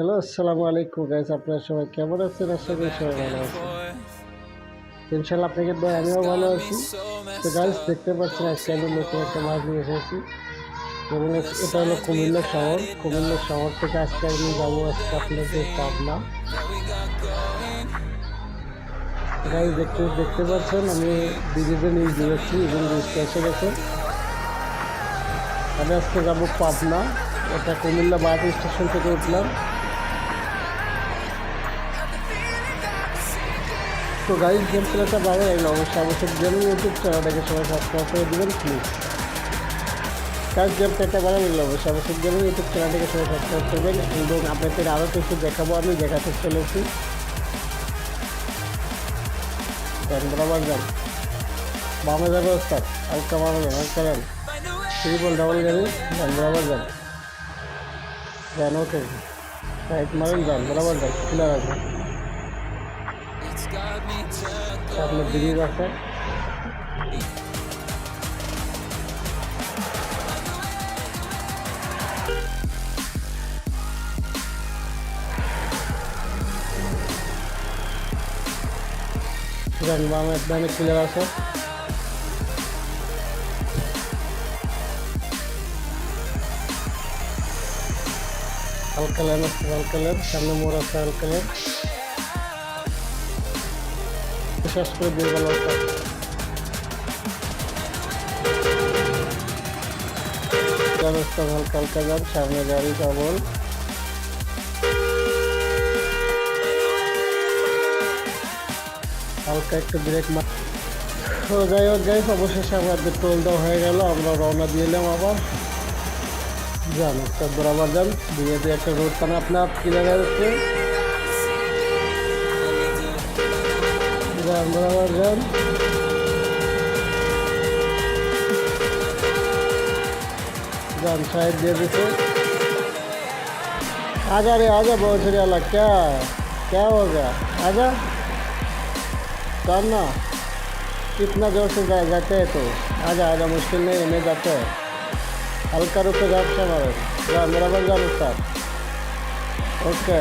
Hello, আসসালামু আলাইকুম guys আপনারা সবাই কেমন আছেন? আশা করি সবাই ভালো আছেন। ইনশাল্লাহ আপনাকে দয়, আমিও ভালো আছি। তো গাইস দেখতে পাচ্ছেন আজকে আমি নতুন একটা মাছ নিয়ে এসেছি। এবং এটা হলো কুমিল্লা শহর। কুমিল্লা শহর থেকে আজকে আমি যাব আজকে আপনাদের পাবনা। গাইস দেখতে দেখতে পাচ্ছেন, আমি ব্রিজেতে নিয়ে দিয়েছি এবং ব্রিজটা এসে গেছে আমি আজকে যাব পাবনা। এটা কুমিল্লা বাস স্টেশন থেকে উঠলাম। তো গাইজ গেম খেলাটা ভালো লাগল অবশ্যই অবশ্যই গেমিং ইউটিউব চ্যানেলটাকে সবাই সাবস্ক্রাইব করে দেবেন প্লিজ গাইজ গেম খেলাটা ভালো লাগল অবশ্যই অবশ্যই গেমিং ইউটিউব চ্যানেলটাকে সবাই সাবস্ক্রাইব করবেন এবং আপনাদের আরও কিছু দেখাবো, আমি দেখাতে চলেছি। বরাবর যান বামে যাবে ওস্তাদ হালকা বামে যান হালকা যান ট্রিপল ডাবল গাড়ি যান বরাবর যান যান ওকে রাইট মারেন যান বরাবর যান ক্লিয়ার আছে আপনার দিদি আছে যান বামে ডানে ক্লিয়ার আছে হালকা লেন আছে হালকা লেন সামনে মোড় আছে হালকা লেন শেষ করে দিয়ে গেল সামনে গাড়ি হালকা একটু ব্রেক মার তো যাই হোক গাইস অবশেষে আমাদের টোল দেওয়া হয়ে গেল, আমরা রওনা দিয়ে এলাম আবার। যান একটা বরাবর যান, দিয়ে একটা রোড পান আপনার কিনে যাচ্ছে જાન બરાબર જાન जान शायद दे देते आजा रे आजा बाउंसरी वाला क्या? क्या हो गया? आजा। करना। कितना ज़ोर से जा, जाते हैं तो। आजा आजा मुश्किल नहीं है मैं जाते हैं। हल्का रुक के जाते हैं हमारे। जा मेरा बन जाओ उस्ताद ओके।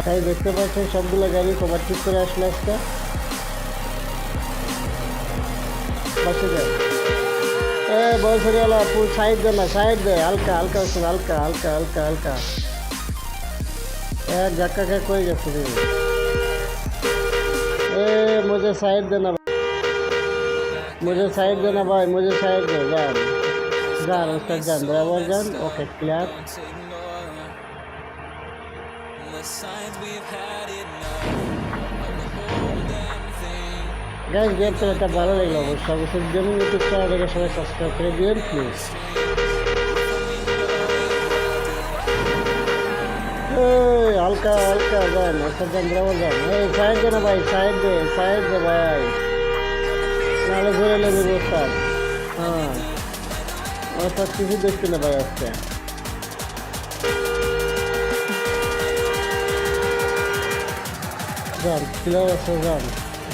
তাই দেখতে পাচ্ছেন সবগুলো গাড়ি কভার ঠিক করে আসলে আজকে বসে যায় ए बहुत सही वाला फुल साइड देना साइड दे हल्का हल्का उसमें हल्का हल्का हल्का हल्का यार धक्का क्या कोई जैसे नहीं ए मुझे साइड देना मुझे साइड देना भाई मुझे साइड दे जान जान उसका जान बराबर जान ओके क्लियर গাইজ গেম খেলাটা ভালো লাগল। অবশ্যই অবশ্যই গেমিং ইউটিউব চ্যানেলটাকে সবাই সাবস্ক্রাইব করে দিবেন প্লিজ হালকা হালকা যান একটা যান বরাবর যান এই সাইড দে না ভাই সাইড দে সাইড দে ভাই। নাহলে ঘুরে নেবে ওস্তাদ হ্যাঁ। ওস্তাদ কিছু দেখছি না ভাই আজকে। যান ক্লিয়ার আছে যান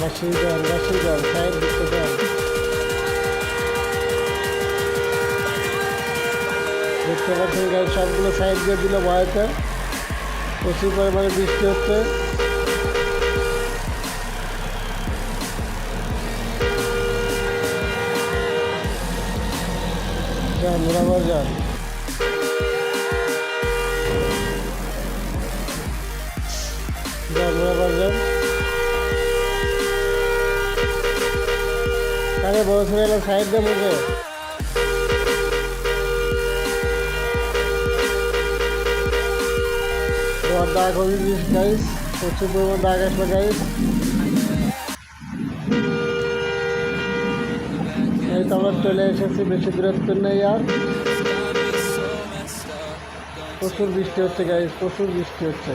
বাসি যান বাসি যান সাইড দিতে যান দেখতে পাচ্ছেন গাড়ি সবগুলো সাইড দিয়ে দিল ভয়তে প্রচুর পরিমাণে বৃষ্টি হচ্ছে। যান বরাবর যান। করবেন আরে বড় ছেলে সাইড দিয়ে মুখে। দাগ হয়ে গেছে গাইস প্রচুর পরিমাণ দাগ আসবে গাইস এই তো আমরা চলে এসেছি, বেশি দূরত্ব নেই আর। প্রচুর বৃষ্টি হচ্ছে গাইস প্রচুর বৃষ্টি হচ্ছে।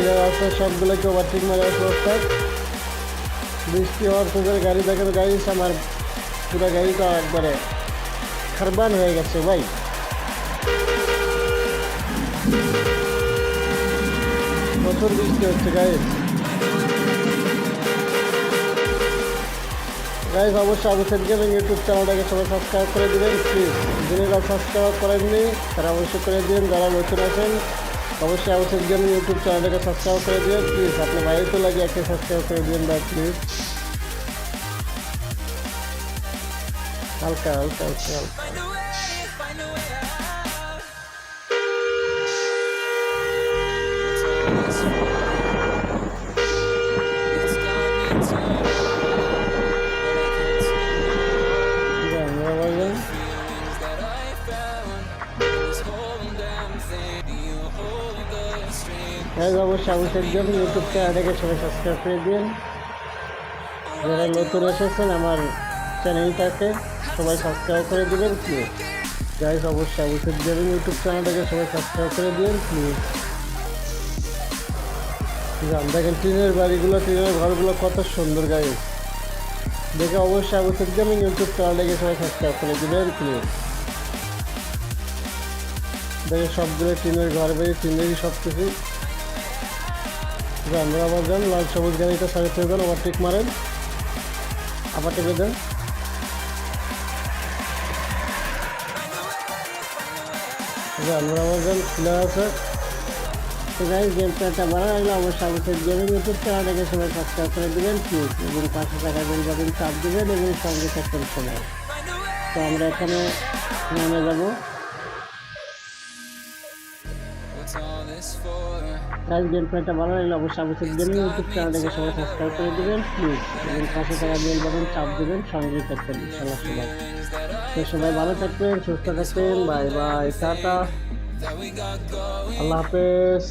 যান যান ক্লিয়ার আছে, সবগুলোকে ওভারটেক মারে আসব অর্থাৎ বৃষ্টি হওয়ার সুযোগ, গাড়ি দেখেন গাড়ি আমার পুরো গাড়িটা একবারে খারবান হয়ে গেছে ভাই। প্রচুর বৃষ্টি হচ্ছে গাইজ গাইজ অবশ্যই অবশ্যই গেমিং ইউটিউব চ্যানেলটাকে সবাই সাবস্ক্রাইব করে দেবেন প্লিজ যিনিরা সাবস্ক্রাইব করেননি, তারা অবশ্যই করে দিন যারা নতুন আছেন অবশ্যই অবশ্যই গেমিং ইউটিউব চ্যানেলটাকে সাবস্ক্রাইব করে দিন প্লিজ আপনি বাইরে তো লাগে একটা সাবস্ক্রাইব করে দিন ভাই প্লিজ হালকা হালকা হালকা গাইজ অবশ্যই অবশ্যই গেমিং ইউটিউব চ্যানেলটাকে সবাই সাবস্ক্রাইব করে দিন যারা নতুন এসেছেন আমার চ্যানেলটাকে সবাই সাবস্ক্রাইব করে দিবেন প্লিজ গাইজ অবশ্যই অবশ্যই গেমিং ইউটিউব চ্যানেলটাকে সবাই সাবস্ক্রাইব করে দিন প্লিজ দেখেন টিনের বাড়িগুলো টিনের ঘরগুলো কত সুন্দর গাইজ দেখে অবশ্যই অবশ্যই গেমিং ইউটিউব চ্যানেলটাকে সবাই সাবস্ক্রাইব করে দিবেন প্লিজ দেখে সবগুলো টিনের ঘর বাড়ি টিনেরই সব কিছু যান আবার যান, লাল সবুজ গাড়িটা সাড়ে থেকে দেন ওভারটেক মারেন। আবার টেপে দেন যান আবার যান, খুলে আছে। তো গাইজ গেম প্লেটা ভালো লাগলে অবশ্যই অবশ্যই করে দেবেন প্লিজ এবং বাটন চাপ দেবেন এবং সঙ্গে থাকবেন সবাই। তো আমরা এখানে নেমে যাব। গাইজ গেম প্লেটা ভালো লাগলে অবশ্যই অবশ্যই গেমিং ইউটিউব চ্যানেলটাকে সবাই সাবস্ক্রাইব করে দেবেন প্লিজ এবং পাশে থাকা বেল বাটন চাপ দেবেন সঙ্গে থাকবেন ইনশাল্লাহ সবাই। তো সবাই ভালো থাকবেন, সুস্থ থাকবেন বাই বাই টাটা। আল্লাহ হাফেজ।